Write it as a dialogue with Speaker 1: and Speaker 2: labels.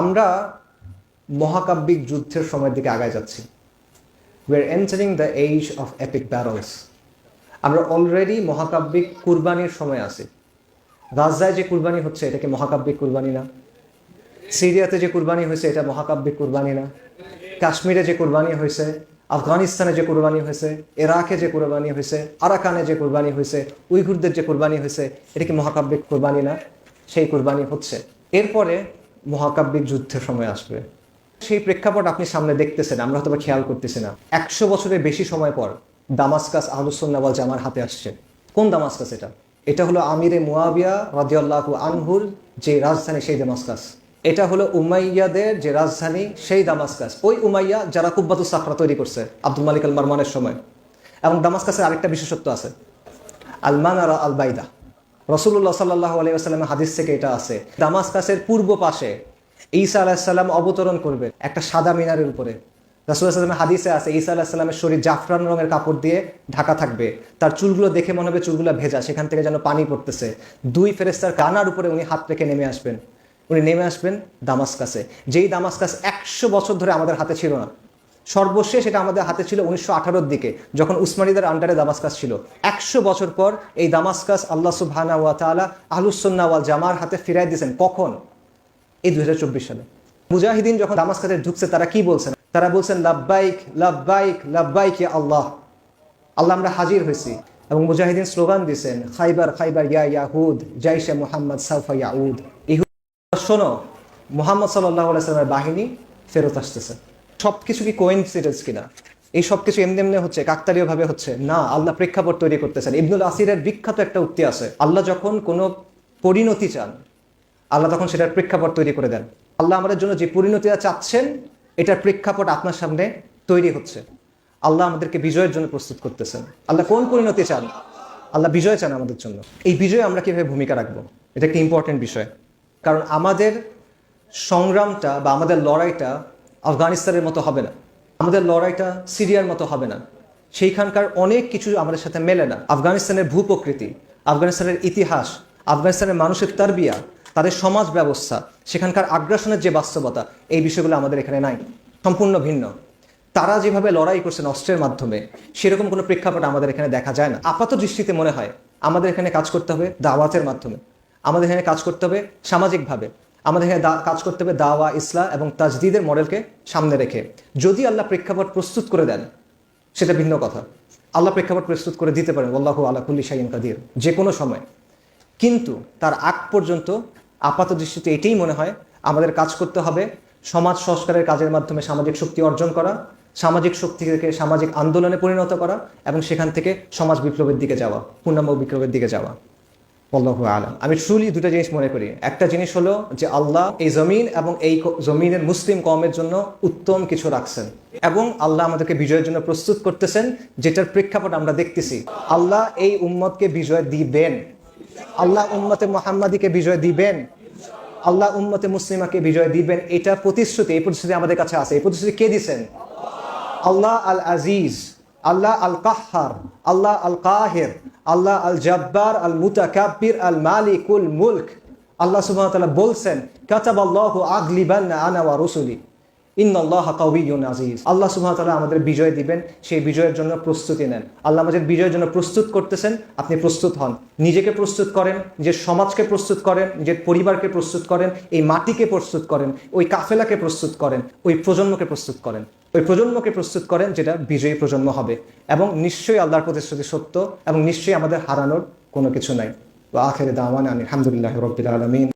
Speaker 1: আমরা মহাকাব্যিক যুদ্ধের সময়ের দিকে আগায় যাচ্ছি। We are entering the age of epic barrels আমরা অলরেডি মহাকাব্যিক কুরবানির সময় আছি। গাজায় যে কুরবানি হচ্ছে, এটা কি মহাকাব্যিক কুরবানি না? সিরিয়াতে যে কুরবানি হয়েছে, এটা মহাকাব্যিক কুরবানি না? কাশ্মীরে যে কুরবানি হয়েছে, আফগানিস্তানে যে কুরবানি হয়েছে, ইরাকে যে কুরবানি হয়েছে, আরাকানে যে কুরবানি হয়েছে, উইঘুরদের যে কুরবানি হয়েছে, এটা কি মহাকাব্যিক কুরবানি না? সেই কুরবানি হচ্ছে। এরপরে মহাকাব্যিক যুদ্ধের সময় আসবে। সেই প্রেক্ষাপট আপনি সামনে দেখতেছেন, আমরা হয়তো খেয়াল করতেছি না। একশো বছরের বেশি সময় পর দামাসকাস আহলুসন্নাওয়াল জামার হাতে আসছে। কোন দামাসকাস এটা? এটা হলো আমিরে মুয়াবিয়া রাদিয়াল্লাহু আনহুর যে রাজধানী সেই দামাসকাস। এটা হলো উমাইয়াদের যে রাজধানী সেই দামাসকাস। ওই উমাইয়া যারা কুব্বাতু সাকরা তৈরি করছে আব্দুল মালিক আল মারমানের সময়। এবং দামাসকাসের আরেকটা বিশেষত্ব আছে। আলমানারা আল বাইদা রসুল্লাহ সাল্লাহ আলাইসাল্লামের হাদিস থেকে এটা আছে। দামাসকাসের পূর্ব পাশে ঈসা আলাহিসাল্লাম অবতরণ করবে একটা সাদা মিনারের উপরে। রাসুল্লাহামের হাদিসে আছে, ঈসা আলাহিসাল্লামের শরীর জাফরান রঙের কাপড় দিয়ে ঢাকা থাকবে। তার চুলগুলো দেখে মনে হবে চুলগুলো ভেজা, সেখান থেকে যেন পানি পড়তেছে। দুই ফেরেস্তার কানার উপরে উনি হাত রেখে নেমে আসবেন। উনি নেমে আসবেন দামাসকাসে। যেই দামাসকাস একশো বছর ধরে আমাদের হাতে ছিল না সর্বশেষ এটা আমাদের হাতে ছিল উনিশশো আঠারোর দিকে, যখন উসমানীদের আন্ডারে দামাসকাস ছিল। একশো বছর পর এই দামাসকাস আল্লাহ সুবহানা ওয়া তালা আহলুসন্না ওয়াল জামার হাতে ফিরাই দিয়েছেন। কখন? এই দুই সালে। মুজাহিদিন যখন দামাসকাসে ঢুকছে, তারা কি বলছেন? তারা বলছেন লাভবাইক লাভবাইক লাভবাইক ইয়া আল্লাহ। আল্লাহ আমরা হাজির হয়েছি। এবং মুজাহিদিন স্লোগান দিয়েছেন, খাইবার খাইবার, ইয়া ইয়াহুদ, জাইশে মোহাম্মদ সাউফা ইয়াউদ। ইহুদ শোনো, মোহাম্মদ সাল্লাহ সাল্লামের বাহিনী ফেরত আসতেছে। সব কিছু কি কোয়েন্সিডেন্স কিনা? এই সব কিছু এমনি এমনি হচ্ছে কাকতালীয় ভাবে হচ্ছে। না, আল্লাহ প্রেক্ষাপট তৈরি করতেছেন। ইবনুল আসিরের বিখ্যাত একটা উক্তি আছে। আল্লাহ যখন কোনো পরিণতি চান, আল্লাহ তখন সেটার প্রেক্ষাপট তৈরি করে দেন। আল্লাহ আমাদের জন্য যে পরিণতিটা চাচ্ছেন, এটার প্রেক্ষাপট আপনার সামনে তৈরি হচ্ছে। আল্লাহ আমাদেরকে বিজয়ের জন্য প্রস্তুত করতেছেন। আল্লাহ কোন পরিণতি চান? আল্লাহ বিজয় চান আমাদের জন্য। এই বিজয়ে আমরা কীভাবে ভূমিকা রাখব? এটা একটা ইম্পর্টেন্ট বিষয়। কারণ আমাদের সংগ্রামটা বা আমাদের লড়াইটা আফগানিস্তানের মতো হবে না। আমাদের লড়াইটা সিরিয়ার মতো হবে না। সেইখানকার অনেক কিছু আমাদের সাথে মেলে না। আফগানিস্তানের ভূপ্রকৃতি, আফগানিস্তানের ইতিহাস, আফগানিস্তানের মানুষের তারবিয়া, তাদের সমাজ ব্যবস্থা, সেখানকার আগ্রাসনের যে বাস্তবতা, এই বিষয়গুলো আমাদের এখানে নাই। সম্পূর্ণ ভিন্ন। তারা যেভাবে লড়াই করছেন অস্ত্রের মাধ্যমে, সেরকম কোনো প্রেক্ষাপট আমাদের এখানে দেখা যায় না। আপাত দৃষ্টিতে মনে হয়, আমাদের এখানে কাজ করতে হবে দাওয়াতের মাধ্যমে। আমাদের এখানে কাজ করতে হবে সামাজিকভাবে। আমাদের এখানে কাজ করতে হবে দাওয়া ইসলাম এবং তাজদিদের মডেলকে সামনে রেখে। যদি আল্লাহ প্রেক্ষাপট প্রস্তুত করে দেন, সেটা ভিন্ন কথা। আল্লাহ প্রেক্ষাপট প্রস্তুত করে দিতে পারেন আল্লাহ আল্লাহ কুল্লি শাহিন কাদির, যে কোনো সময়। কিন্তু তার আগ পর্যন্ত আপাত দৃষ্টিতে এটাই মনে হয়, আমাদের কাজ করতে হবে সমাজ সংস্কারের কাজের মাধ্যমে সামাজিক শক্তি অর্জন করা, সামাজিক শক্তি থেকে সামাজিক আন্দোলনে পরিণত করা এবং সেখান থেকে সমাজ বিপ্লবের দিকে যাওয়া, পূর্ণাঙ্গ বিপ্লবের দিকে যাওয়া। আল্লাহু আলম। আমি ট্রুলি দুটো জিনিস মনে করি। একটা জিনিস হলো যে আল্লাহ এই জমিন এবং এই জমিনের মুসলিম কমের জন্য উত্তম কিছু রাখছেন এবং আল্লাহ আমাদেরকে বিজয়ের জন্য প্রস্তুত করতেছেন, যেটার প্রেক্ষাপট আমরা দেখতেছি। আল্লাহ এই উম্মতকে বিজয় দিবেন। আল্লাহ উম্মতে মোহাম্মদীকে বিজয় দিবেন। আল্লাহ উম্মতে মুসলিমাকে বিজয় দিবেন। এটা প্রতিশ্রুতি, এই প্রতিশ্রুতি আমাদের কাছে আছে। এই প্রতিশ্রুতি কে দিছেন? আল্লাহ আল আজিজ আল্লাহ আল কাহার আল্লাহ আল কাহের আল্লাহ আল জব্বার আল মুতাকাব্বির আল মালিকুল মুলক। আল্লাহ সুবহানাহু ওয়া তাআলা বলছেন, কাতাবাল্লাহু আগলিবান্না আনা ওয়া রুসুলি। ইন্নাল্লাহ কাউইয়ুন আজিজ আল্লাহ তাআলা আমাদের বিজয় দিবেন, সেই বিজয়ের জন্য প্রস্তুতি নেন। আল্লাহ আমাদের বিজয়ের জন্য প্রস্তুত করতেছেন, আপনি প্রস্তুত হন। নিজেকে প্রস্তুত করেন নিজের সমাজকে প্রস্তুত করেন নিজের পরিবারকে প্রস্তুত করেন, এই মাটিকে প্রস্তুত করেন, ওই কাফেলাকে প্রস্তুত করেন, ওই প্রজন্মকে প্রস্তুত করেন। ওই প্রজন্মকে প্রস্তুত করেন যেটা বিজয়ী প্রজন্ম হবে। এবং নিশ্চয়ই আল্লাহর প্রতিশ্রুতি সত্য এবং নিশ্চয়ই আমাদের হারানোর কোনো কিছু নাই। আখের দাওয়ান আলহামদুলিল্লাহ রবিল আলমিন।